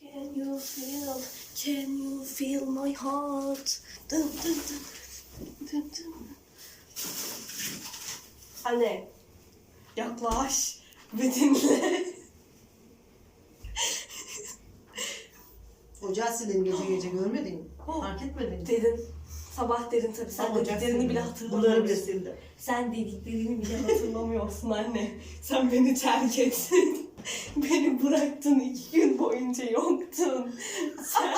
Can you feel, can you feel my heart? Dın dın dın. Dın dın. Anne, yaklaş ve dinle. Ocağı sildim gece gece görmedin mi? Fark etmedin mi? Derin. Sabah derin tabii. Sen ocak dediklerini bile hatırlamıyorsun. Bunları bile sildim. Sen dediklerini bile hatırlamıyorsun anne. Sen beni terk ettin. Beni bıraktın iki gün boyunca yoktun. Sen,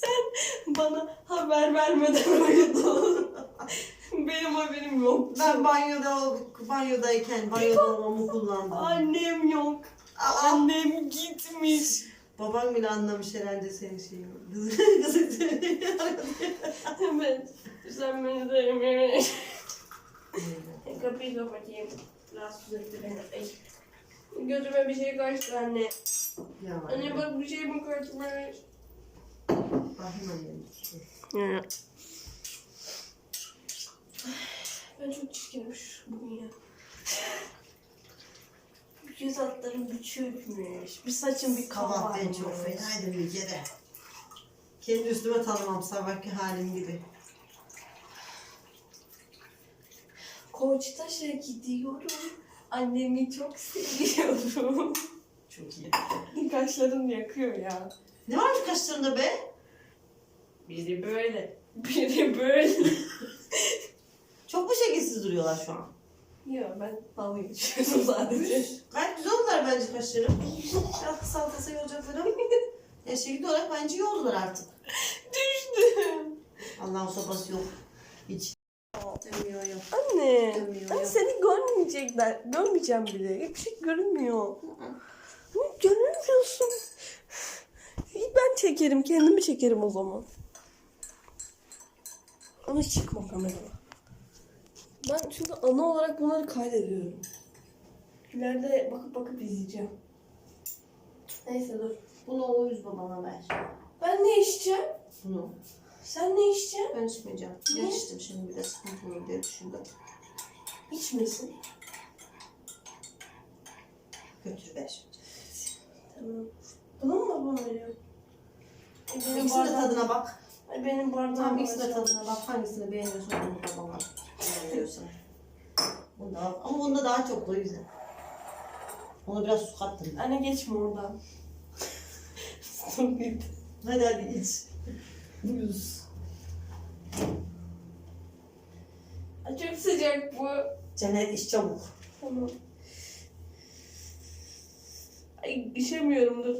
sen bana haber vermeden uyudun. Benim haberim yok. Ben banyoda banyodayken banyoda olmamı kullandım. Annem yok. Aa! Annem gitmiş. Baban bile anlamış herhalde senin şeyini. Kızı Evet. Sen beni sevmiyorsun. Kapıyı kapatayım. Rahatsız etti beni. Ay. Gözüme bir şey kaçtı anne. Ya var. Anne bak bir şey mi kaçmış? Rahim annem. Ben çok çirkinmiş bugün ya. Göz altlarım büçükmüş. Bir saçım bir Kabak kabarmış. ben çok fenaydım bir kere. Kendi üstüme tanımam sabahki halim gibi. Koçtaş'a gidiyorum. Annemi çok seviyorum. Çok iyi. Kaşlarım yakıyor ya. Ne varmış kaşlarında be? Biri böyle. Biri böyle. Çok mu şekilsiz duruyorlar şu an? Yok ben dalga geçiyorum sadece. Gayet güzel oldular bence kaşlarım. Biraz olacaklar ama. Ya şekil olarak bence iyi oldular artık. Düştüm. Allah'ın sopası yok. Hiç. Demiyor yok. Anne, Görmüyor, ben yok. seni görmeyecekler. Görmeyeceğim bile. Hiçbir şey görünmüyor. Ne görünmüyorsun? Ben çekerim, kendimi çekerim o zaman. Ama çıkma kameraya. Ben çünkü ana olarak bunları kaydediyorum. İleride bakıp bakıp izleyeceğim. Neyse dur. Bunu o yüz babana ver. Ben ne içeceğim? Bunu. Sen ne içeceksin? Ben içmeyeceğim. Niye? Geç içtim şimdi bir de sıkıntı olur diye düşündüm. İçmesin. Götür ver. Tamam. Bunu mu babam veriyor? E, Benim İkisinin de bardağım- tadına bak. Ay, Benim bardağım Tamam ikisinin de var. tadına bak. Hangisini beğeniyorsan onu babana. Beğeniyorsan. Bunu da al. Ama bunda daha çok o yüzden. Ona biraz su kattım. ben. Anne geçme oradan. Dur bir. Hadi hadi iç. Buyuz. Ay, Çok sıcak bu. Cennet iç çabuk. Tamam. Ay işemiyorum dur.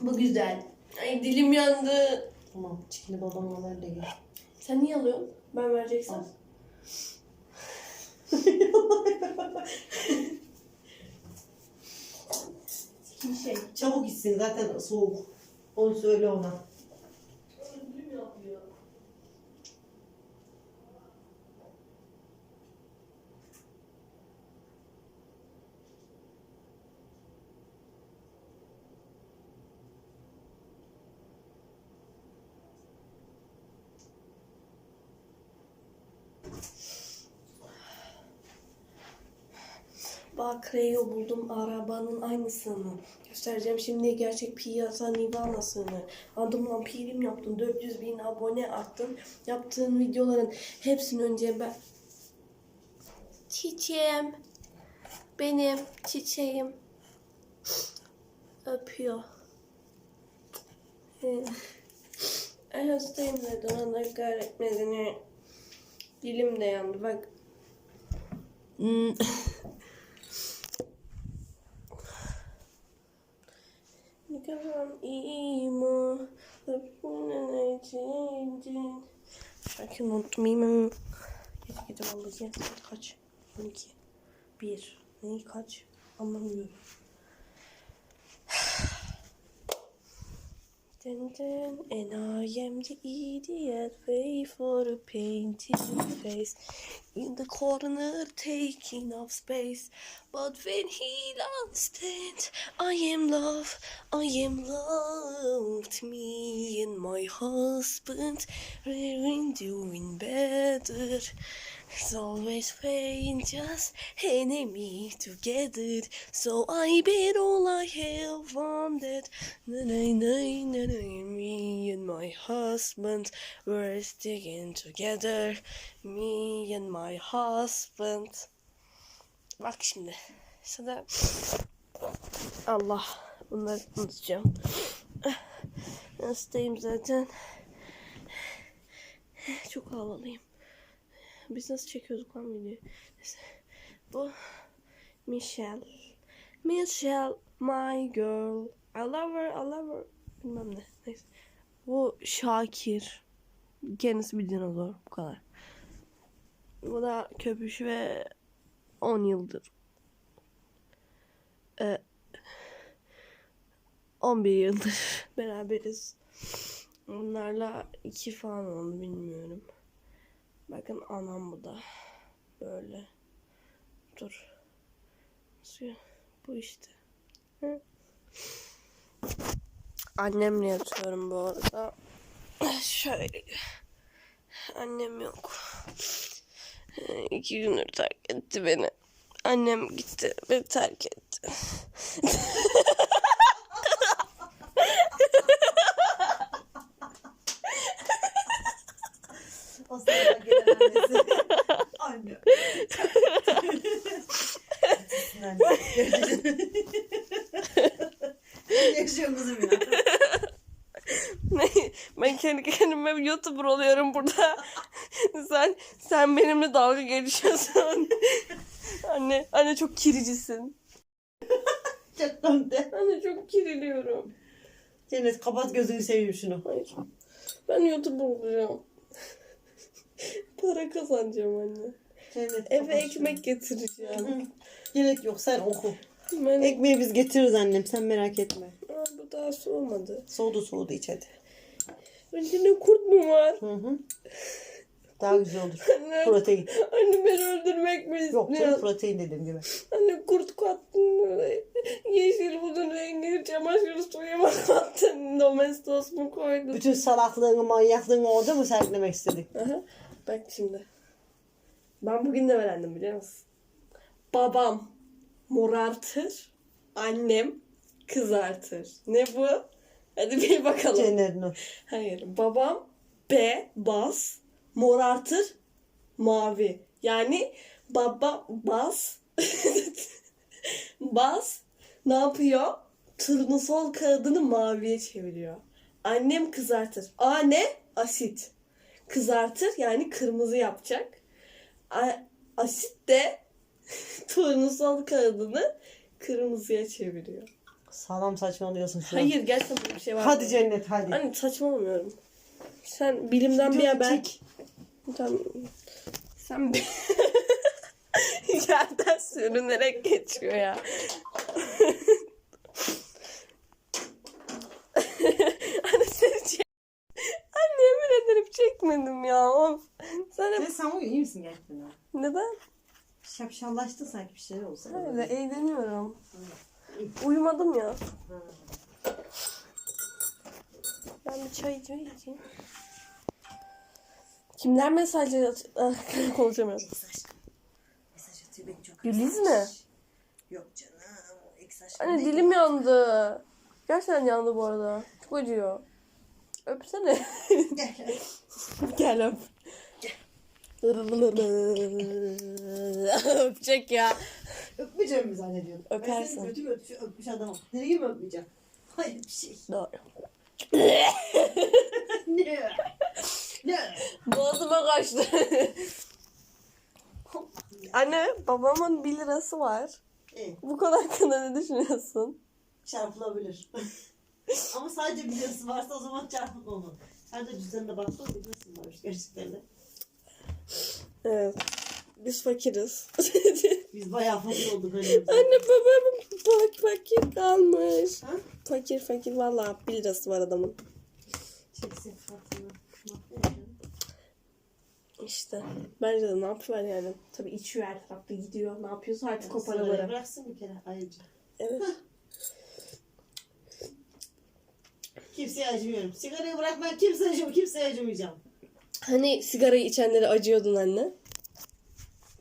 Bu güzel. Ay dilim yandı. Tamam. Çikini ver de gel. Sen niye alıyorsun? Ben vereceksen. Al. Bir şey. Çabuk içsin zaten soğuk. Onu söyle ona. Öldüm yapıyor. Bak Rayo buldum arabanın aynısını. Göstereceğim şimdi gerçek piyasa Nivana'sını. Adımla prim yaptım. 400 bin abone arttım. Yaptığın videoların hepsini önce ben... Çiçeğim. Benim çiçeğim. Öpüyor. Ee, Ay hastayım zaten. Allah kahretmesini. Dilim de yandı bak. Hmm. Mi? Şarkıyı unutmayayım. Gece gece vallahi kaç? 12. 1. Neyi kaç? Anlamıyorum. Dun, dun, and I am the idiot, wait for a painted face in the corner, taking up space. But when he lost it, I am love, I am loved. Me and my husband, we're doing better. It's always pain, just enemy together. So I bet all I have on that. Na, na, Me and my husband were sticking together. Me and my husband. Bak şimdi. Sana Allah bunları unutacağım. Hastayım zaten. Çok havalıyım. Biz nasıl çekiyorduk lan videoyu? Neyse. Bu Michelle. Michelle, my girl. I love her, I love her. Bilmem ne. Neyse. Bu Şakir. Kendisi bir dinozor. Bu kadar. Bu da köpüş ve 10 yıldır. Ee, 11 yıldır beraberiz. Bunlarla iki falan oldu bilmiyorum. Bakın anam bu da. Böyle. Dur. Bu işte. Annemle yatıyorum bu arada. Şöyle. Annem yok. İki gündür terk etti beni. Annem gitti beni terk etti. O sırada gelen annesi. Anne. Yaşıyor kızım ya. Ben kendi kendime YouTuber oluyorum burada. sen sen benimle dalga geçiyorsun. anne anne çok kiricisin. Çok komde. Anne çok kiriliyorum. Cennet kapat gözünü seveyim şunu. Hayır. Ben YouTuber olacağım. Para kazanacağım anne. Cennet Eve ekmek getireceğim. Gerek yok sen oku. Ben... Ekmeği biz getiririz annem sen merak etme. Aa, bu daha soğumadı. Soğudu soğudu iç hadi. Kurt mu var? Hı hı. Daha güzel olur. Anne, Protein. anne beni öldürmek mi Yok istiyor? canım protein dediğim gibi. Anne kurt kattın böyle. Yeşil bunun rengi çamaşır suyuma kattın. Domestos mu koydun? Bütün salaklığını manyaklığını orada mı sergilemek istedik? Aha, bak şimdi. Ben bugün ne öğrendim biliyor musun? Babam morartır. Annem kızartır. Ne bu? Hadi bir bakalım. Cennet Nur. Hayır. Babam B bas morartır mavi. Yani baba bas bas ne yapıyor? Turnusol kağıdını maviye çeviriyor. Annem kızartır. A ne? Asit. Kızartır yani kırmızı yapacak. A- asit de turnusol kağıdını kırmızıya çeviriyor. Sağlam saçmalıyorsun şu an. Hayır gerçekten böyle bir şey var. Hadi Cennet hadi. Anne saçmalamıyorum. Sen bilimden bir haber. çek. Sen, yerden sürünerek geçiyor ya. Anne seni çek... Anne çekmedim ya. Of. Sen hep... Sen, sen bugün iyi misin gerçekten? ha? Neden? Şapşallaştın sanki bir şeyler olsa. Öyle eğleniyorum. Uyumadım ya. Ben bir çay içeyim. Kimler mesaj at- Ah, konuşamıyorum. Mesaj. Mesaj atıyor beni çok. Güliz mi? Yok canım. aşkı Anne dilim yandı. Gerçekten yandı bu arada. Çok acıyor. Öpsene. Gel. Gel öp. Öpecek ya. Öpmeyeceğim mi zannediyorsun? Öpersin. Ben senin götümü öpmüş, öpmüş adamım. Nereye mi öpmeyeceğim? Hayır bir şey. Doğru. Ne? Ne? Boğazıma kaçtı. Anne babamın 1 lirası var. İyi. Bu konu hakkında ne düşünüyorsun? Çarpılabilir. Ama sadece bir yarısı varsa o zaman çarpın onu. De cüzdanına baksana bir nasıl varmış gerçekten de. Evet. Biz fakiriz. Biz bayağı fakir olduk öyle. Anne babam bak fakir kalmış. Ha? Fakir fakir valla bir lirası var adamın. Çeksin fatını. İşte bence de ne yapıyorlar yani. Tabii içiyor her tarafta gidiyor. Ne yapıyorsa artık o paraları. Bıraksın bir kere ayrıca. Evet. Kimseye acımıyorum. Sigarayı bırakmak kimseye acımıyorum. Kimseye acımayacağım. Hani sigarayı içenlere acıyordun anne.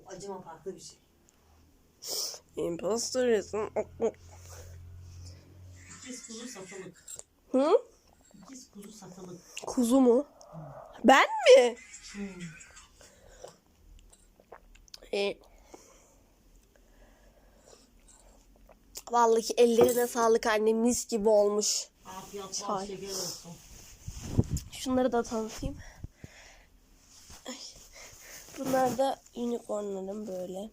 Acıma farklı bir şey. Impostorism. İkiz kuzu satılık. Hı? İkiz kuzu satılık. Kuzu mu? Ben mi? Hmm. E, Vallahi ellerine sağlık anne mis gibi olmuş. Çay. Şunları da tanıtayım. Ay. Bunlar da unicornlarım böyle.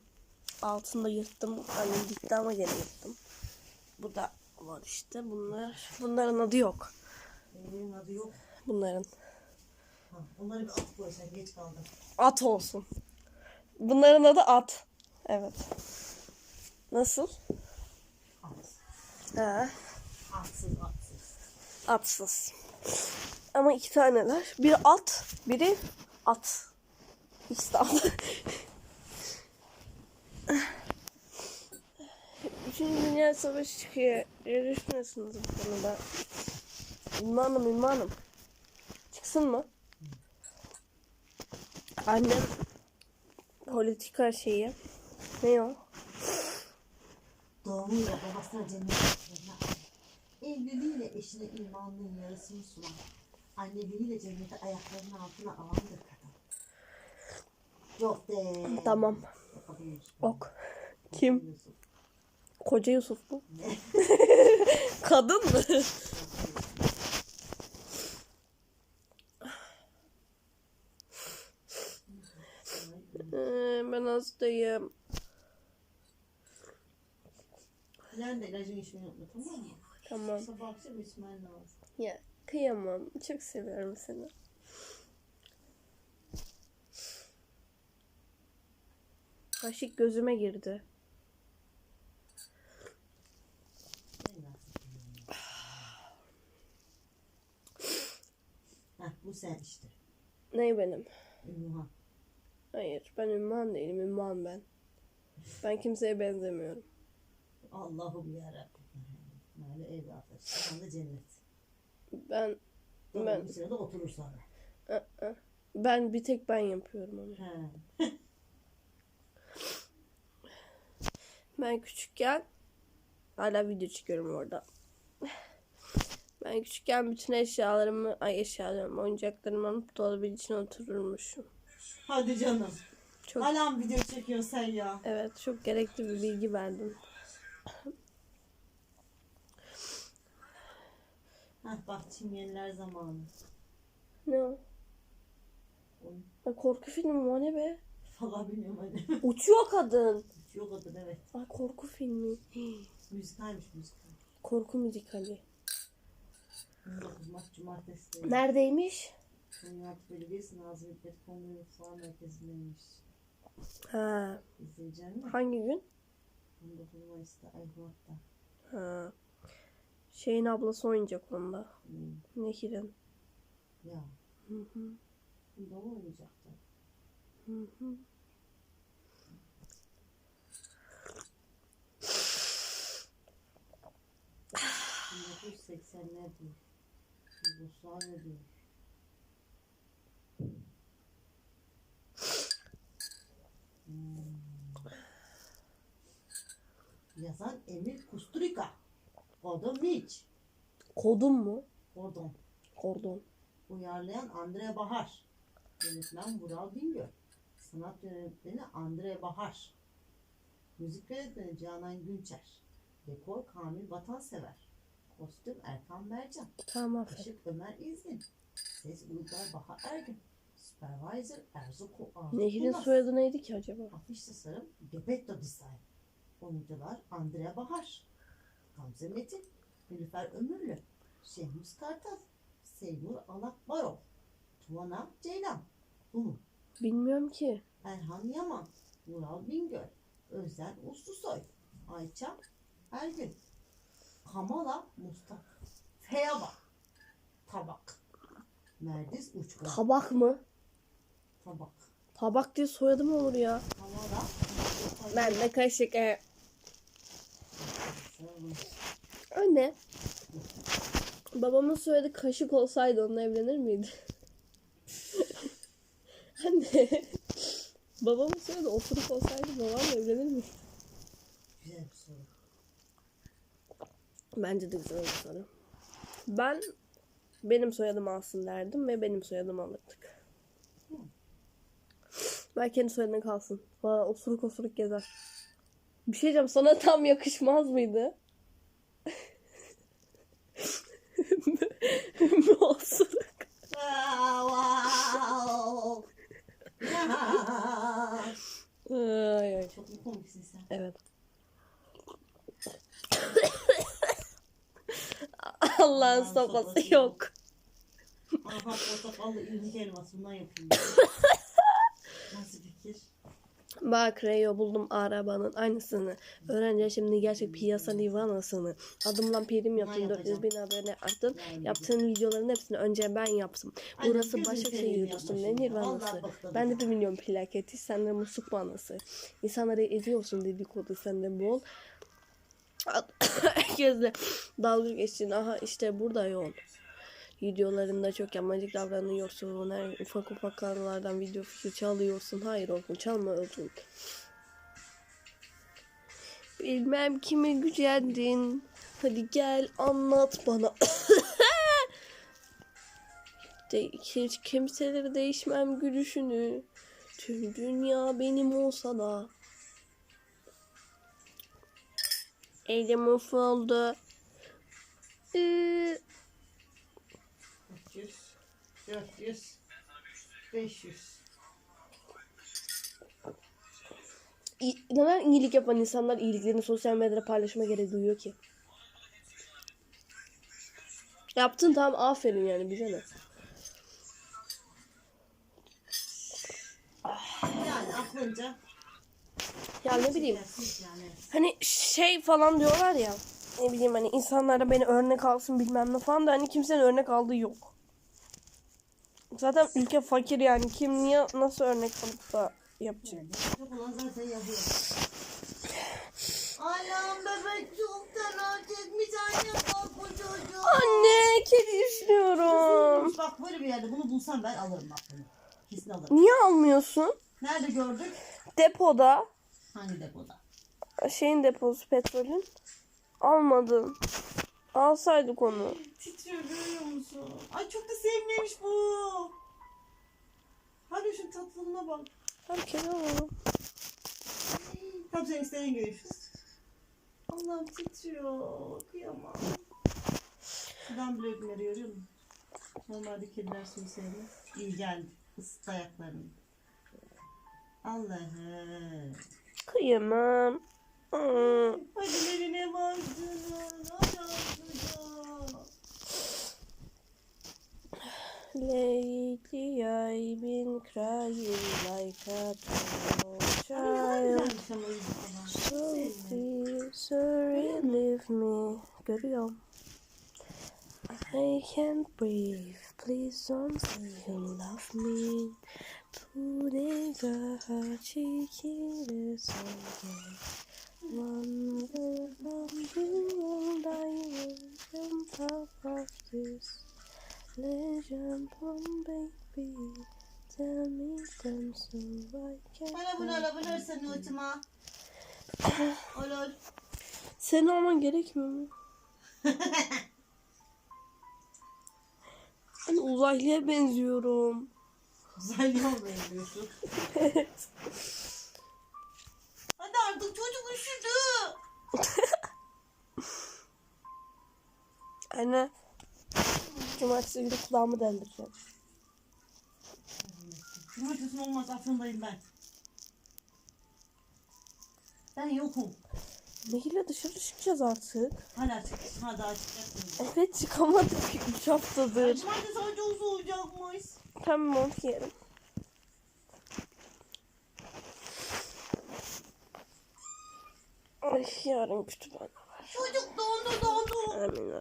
Altında yırttım. Annem dikti ama gene yırttım. Bu da var işte. Bunlar bunların adı yok. Benim adı yok. Bunların. Ha, onları bir at koy sen geç kaldın. At olsun. Bunların adı at. Evet. Nasıl? At. Ha, Atsız atsız. Atsız. Ama iki taneler. Biri at, biri at. İkisi de. Üçüncü Dünya Savaşı çıkıyor. Ne düşünüyorsunuz bu konuda? Ünvanım, ünvanım. Çıksın mı? Annem politika şeyi. Ne o? Doğumuyla babasına cennet Evliliğiyle eşine imanının yarısını sunan, anneliğiyle cenneti ayaklarının altına alandır kadın. Yok de. Tamam. Ok. Kim? Koca Yusuf mu? Ne? Kadın mı? Ee, ben hastayım. Sen de ilacını içmeyi unutma tamam mı? Tamam. Sabah akşam içmen lazım. Ya kıyamam. Çok seviyorum seni. Kaşık gözüme girdi. Heh, bu sen işte. Ne benim? Ünlühan. Hayır ben ünvan değilim. Ünvan ben. Ben kimseye benzemiyorum. Allah'ım yarabbim. Böyle evlatlar. Sen de cennet. Ben Ben. Ben- Bir sırada oturur sonra. ı-ı. ben bir tek ben yapıyorum onu. He. Ben küçükken hala video çekiyorum orada. Ben küçükken bütün eşyalarımı, ay eşyalarımı, oyuncaklarımı alıp dolabın içine otururmuşum. Hadi canım. Çok Hala mı video çekiyorsun sen ya? evet çok gerekli bir bilgi verdim. Çimyenler zamanı. Ne o? Oy. Ay, korku filmi mi o ne be? Valla bilmiyorum hadi. Uçuyor kadın. Yok adın evet. Ay korku filmi. Müzikalmiş müzikal. Korku müzikali. 19 Mart Cumartesi. Neredeymiş? Konyaaltı Belediyesi Nazım Hikmet Kongre Fuar Merkezi'ndeymiş. Ha, İzleyeceğim mi? hangi gün? 19 Mayıs'ta Ayvalık'ta. Ha. Şeyin ablası oynayacak onda. Hmm. Nehir'in. Ya. Hı hı. Bunda oynayacaktı? Hı hı. Hı. 1980'ler diyor. Yugoslavya diyor. Hmm. Yazan Emir Kusturica. Mitch. Kodum mu? Gordon. Kordon. Uyarlayan Andre Bahar. Yönetmen Vural Bingöl. Sanat yönetmeni Andre Bahar. Müzik yönetmeni Canan Günçer. Dekor Kamil Vatansever. Kostüm Erkan Bercan. Tamam. Işık Ömer İzgin. Ses Uygar Bahar Ergin. Supervisor Erzu Ko Arzu Nehir'in soyadı neydi ki acaba? Afiş tasarım Gepetto Design. Oyuncular Andrea Bahar. Gamze Metin. Nilüfer Ömürlü. Şehmus Kartal. Seynur Alak Barol. Tuvana Ceylan. Bu mu? Bilmiyorum ki. Erhan Yaman. Vural Bingöl. Özden Uslusoy. Ayça Ergün. Kamala Mustafa. Feyaba. Tabak. Nergis Uçkura. Tabak mı? Tabak. Tabak diye soyadım olur ya. Kamala. Ben de kaşık. e, Sarı. Anne. Babamın soyadı kaşık olsaydı onunla evlenir miydi? Anne. Babamın soyadı osuruk olsaydı babamla evlenir miydi? Güzel soru. Bence de güzel bir soru. Ben benim soyadımı alsın derdim ve benim soyadımı alırdık. Ben kendi soyadına kalsın. Valla osuruk osuruk gezer. Bir şey diyeceğim sana tam yakışmaz mıydı? osuruk. Wow. Ay, ay. Çok mu komiksin sen? Evet. Allah'ın Allah'ın sopası sopası yok. Aha portakallı irmik elmasından yapayım. Nasıl fikir? Bak Reyo buldum arabanın aynısını. Öğrenci şimdi gerçek piyasa nivanasını. Adımlan prim yaptım. Ben 400 bin abone arttın. Yani Yaptığın videoların hepsini önce ben yaptım. Burası gözünü Başakşehir yapma Ne nirvanası. Ben de bir milyon plaketi. Sen de musluk manası. İnsanları eziyorsun dedikodu sende bol. Herkesle dalga geçtin. Aha işte burada yol. Videolarında çok yabancı davranıyorsun. Her ufak ufak kanallardan video fikri çalıyorsun. Hayır Orkun çalma. Bilmem kimi gücendin. Hadi gel anlat bana. De hiç kimseleri değişmem gülüşünü. Tüm dünya benim olsa da. Elim uf oldu. Ee, 300, 400, 500. İ- neden iyilik yapan insanlar iyiliklerini sosyal medyada paylaşma gereği duyuyor ki? Yaptın tamam aferin yani bize ne? Yani aklınca Ya ne bileyim yani. hani şey falan diyorlar ya ne bileyim hani insanlara beni örnek alsın bilmem ne falan da hani kimsenin örnek aldığı yok. Zaten ülke fakir yani kim niye nasıl örnek alıp da yapacak? Zaten yapıyor. Anam bebek çok fena çekmiş annem bak bu çocuğu. Anne kedi istiyorum. Bak böyle bir yerde bunu bulsam ben alırım bak bunu. Kesin alırım. Niye almıyorsun? Nerede gördük? Depoda Hangi depoda? şeyin deposu petrolün. Almadın. Alsaydık onu. Titriyor görüyor musun? Ay çok da sevimliymiş bu. Hadi şu tatlılığına bak. Tam kedi alalım. Tam senin istediğin gibi. Allah'ım titriyor. Kıyamam. Sudan bile ödümleri görüyor musun? Normalde kediler suyu sevmez. İyi geldi. Isıt ayaklarını. Allah'ım. Kıyamam. Annelerine baktınız. Lady, I've been crying like a child. So please relieve me. Görüyorum. I can't breathe. Please don't say you love me. Pudding a cheeky little Manlardan dayım top of this legend from baby Seni alman gerekmiyor mu? ben uzaylıya benziyorum. Uzaylıya mı benziyorsun? Hadi artık çocuk Anne. Cumartesi günü kulağımı deldireceğim. Cumartesi olmaz aklındayım ben. Ben yokum. Neyle dışarı çıkacağız artık? Hala çıkmış. Ha daha çıkacaksın. Evet çıkamadık 3 haftadır. Cumartesi uzun olacakmış. Tamam mont giyerim. Ay, yarın kütüphane var. Çocuk dondu dondu. Amin.